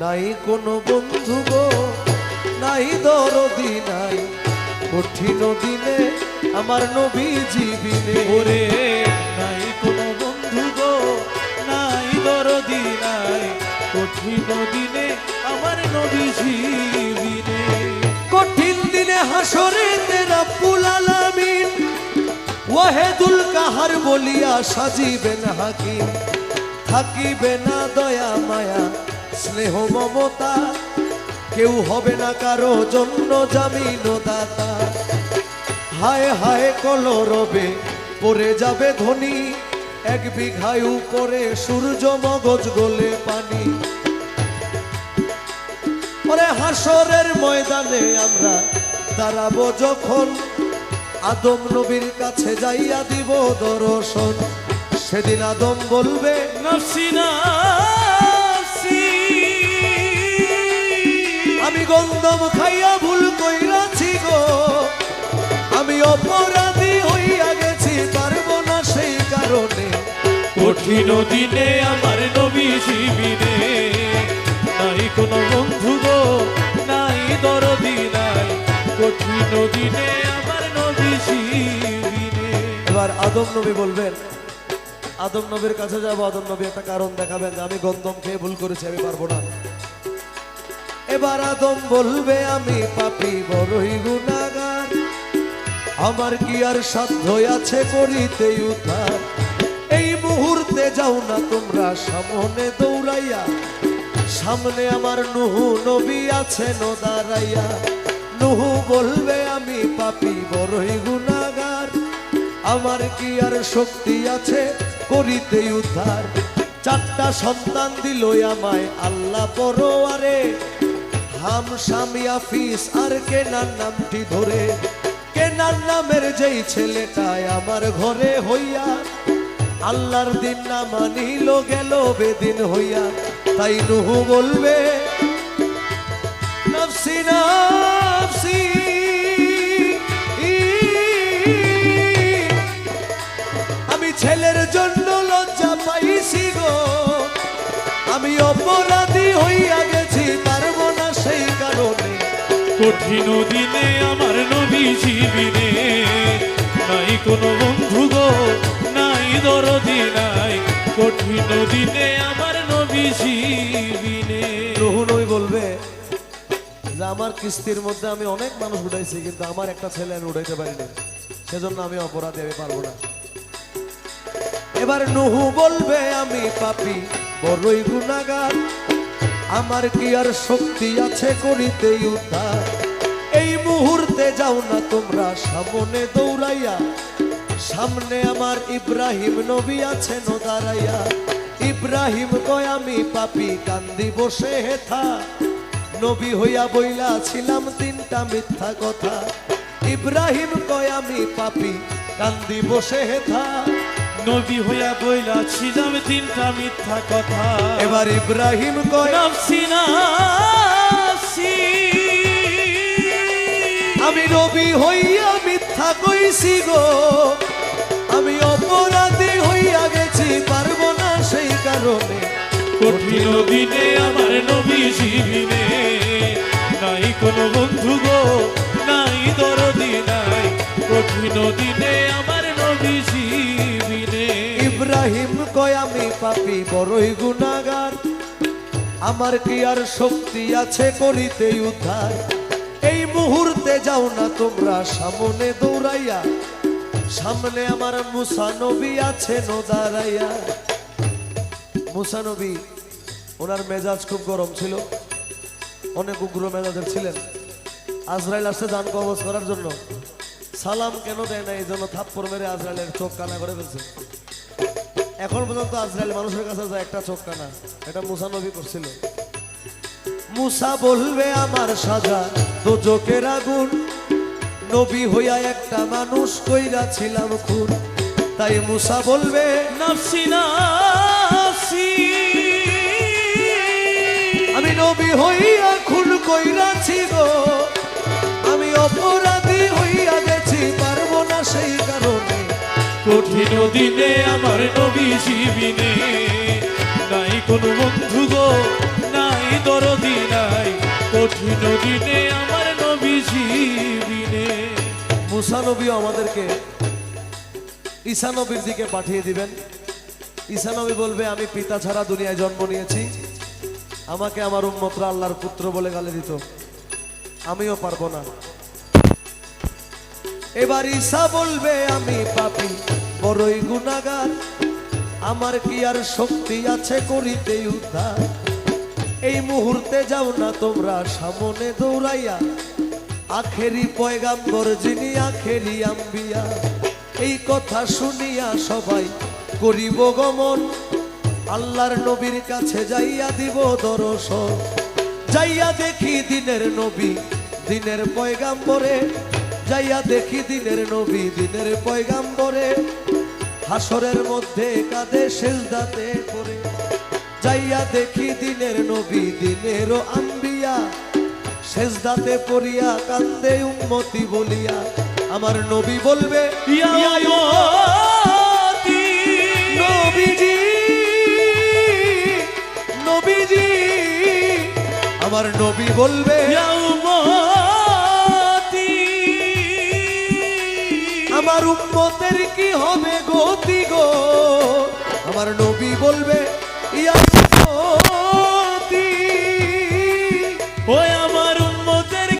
নাই কোনো বন্ধু গো নাই দরদি নাই। কঠিন দিনে আমার নবী জীবিনে। ওরে নাই কোনো বন্ধু গো নাই দরদি নাই। কঠিন দিনে আমার নবী জীবিনে। কঠিন দিনে হাসরে তেরা পুলালামিন ওয়াহেদুল কাহার বলিয়া সাজিবেন হাকিম। থাকিবে না দয়া মায়া স্নেহ মমতা। কেউ হবে না কারও জন্য জামিন দাতা। হায় হায় কলরবে, পড়ে যাবে ধনী। এক বিঘায় উপরে সূর্য মগজ গলে পানি। ওরে হাসরের ময়দানে আমরা দাঁড়াবো যখন। আদম নবীর কাছে যাইয়া দিব দর্শন। সেদিন আদম বলবে নফসি গন্ধম খাইয়া ভুল কইরাছি গো। আমি অপরাধী হইয়া গেছি, পারব না সেই কারণে। কঠিন দিনে আমার নবী জীবিনে। নাই কোনো বন্ধু গো, নাই দরদি নাই। কঠিন দিনে আমার নবী জীবিনে। এবার আদম নবী বলবেন, আদম নবীর কাছে যাব, আদম নবী একটা কারণ দেখাবেন যে আমি গন্ধম খেয়ে ভুল করেছি, আমি পারব না। এবার আদম বলবে, আমি পাপি, বড়ই গুণাগার। আমার কি আর সাধ্য আছে করিতে উদ্ধার? এই মুহূর্তে যাও না তোমরা সামনে দৌড়াইয়া। সামনে আমার নুহু নবী আছে দাঁড়াইয়া। নুহু বলবে, আমি পাপি, বড়ই গুণাগার। আমার কি আর শক্তি আছে করিতে উদ্ধার? চারটা সন্তান দিল আমায় আল্লাহ পরোয়ারে। হাম স্বামী আফিস, আর কেনার নামটি ধরে। কেনার নামের যেই ছেলেটাই আমার ঘরে হইয়া, আল্লাহর দিন না মানিল গেল বেদিন হইয়া। তাই নুহু বলবে আমি ছেলের জন্য লজ্জা পাইছি গো। আমি অপরাধী হইয়া কঠিন দিনে আমার নবী জীবিনে। নাই কোনো বন্ধু গো, নাই দরদি নাই। কঠিন দিনে আমার নবী জীবিনে। রহুন ওই বলবে যে আমার কিস্তির মধ্যে আমি অনেক মানুষ উঠাইছি, কিন্তু আমার একটা ছেলে আমি উঠাইতে পারিনি সেজন্য আমি অপরাধী আমি পারব না। এবার নুহু বলবে, আমি পাপি, বড়ই গুণাগার আমার কি আর শক্তি আছে করিতে উদ্ধার? এই মুহূর্তে যাও না তোমরা সামনে দৌড়াইয়া। সামনে আমার ইব্রাহিম নবী আছেন দাঁড়াইয়া। ইব্রাহিম কয়, আমি পাপি, কান্দি, বসে হেথা। নবী হইয়া বইলা, ছিলাম তিনটা মিথ্যা কথা। ইব্রাহিম কয়, আমি পাপি, কান্দি, বসে হেথা। নবী হইয়া বইলা ছিলাম তিনটা মিথ্যা কথা। এবার ইব্রাহিম কয় নফসি নফসি আমি নবী হইয়া মিথ্যা কইছি গো। আমি অপরাধী হইয়া গেছি পারব না সেই কারণে। কঠিন দিনে আমার নবী জীবিনে। নাই কোনো বন্ধু গো নাই দরদি নাই। কঠিন দিনে আমার ইব্রাহিম কয়, আমি পাপি, বড়ই গুণাগার আমার কি আর শক্তি আছে করিতে উদ্ধার? এই মুহূর্তে যাও না তোমরা সামনে দৌড়াইয়া। সামনে আমার মুসা নবী আছে দাঁড়াইয়া। মুসা নবী, ওনার মেজাজ খুব গরম ছিল। অনেক উগ্র মেজাজের ছিলেন। আজরাইল আসছে যান কবজ করার জন্য। সালাম কেন দেয় না, এই জন্য থাপ্পড় মেরে আজরাইলের চোখ কানা করে ফেলছে। এখন পর্যন্ত আজরাইল মানুষের কাছে যায় একটা চোখ কানা এটা মুসা নবী করছিল। মুসা বলবে আমার সাজা দোজকের আগুন। নবী হইয়া একটা মানুষ কইরা ছিলাম খুন। তাই মুসা বলবে নফসি নফসি। আমি নবী হইয়া খুন কইরাছি গো। আমি অপরাধী হইয়া গেছি পারব না সেই কারণে। কঠিন দিনে আমার নবী জীবিনে। নাই কোনো বন্ধু গো, নাই দরদি নাই। কঠিন দিনে আমার নবীজি বিনে মুসা আমাদেরকে ঈসা নবীর দিকে পাঠিয়ে দিবেন। ঈসা নবী বলবে, আমি পিতা ছাড়া দুনিয়ায় জন্ম নিয়েছি। আমাকে আমার উম্মতরা আল্লাহর পুত্র বলে গালে দিত। আমিও পারব না। এবার ঈসা বলবে আমি পাপি, বড়ই গুণাগার। আমার কি আর শক্তি আছে করিতে উদ্ধার? এই মুহূর্তে যাও না তোমরা সামনে দৌড়াইয়া। আখেরি পয়গাম্বর যিনি আখেরি আম্বিয়া, এই কথা শুনিয়া সবাই করিব গমন। আল্লাহর নবীর কাছে যাইয়া দিব দর্শন। যাইয়া দেখি দিনের নবী দিনের পয়গাম্বরে। যাইয়া দেখি দিনের নবী, দিনের পয়গাম্বরে। হাসরের মধ্যে কাঁদে সেজদাতে করে যাইয়া দেখি দিনের নবী, দিনেরও আম্বিয়া। সেজদাতে পড়িয়া কান্দে উন্মতি বলিয়া। আমার নবী বলবে নবীজি নবীজি। আমার নবী বলবে আমার উম্মতের কি হবে গতি গো? আমার নবী বলবে ইয়া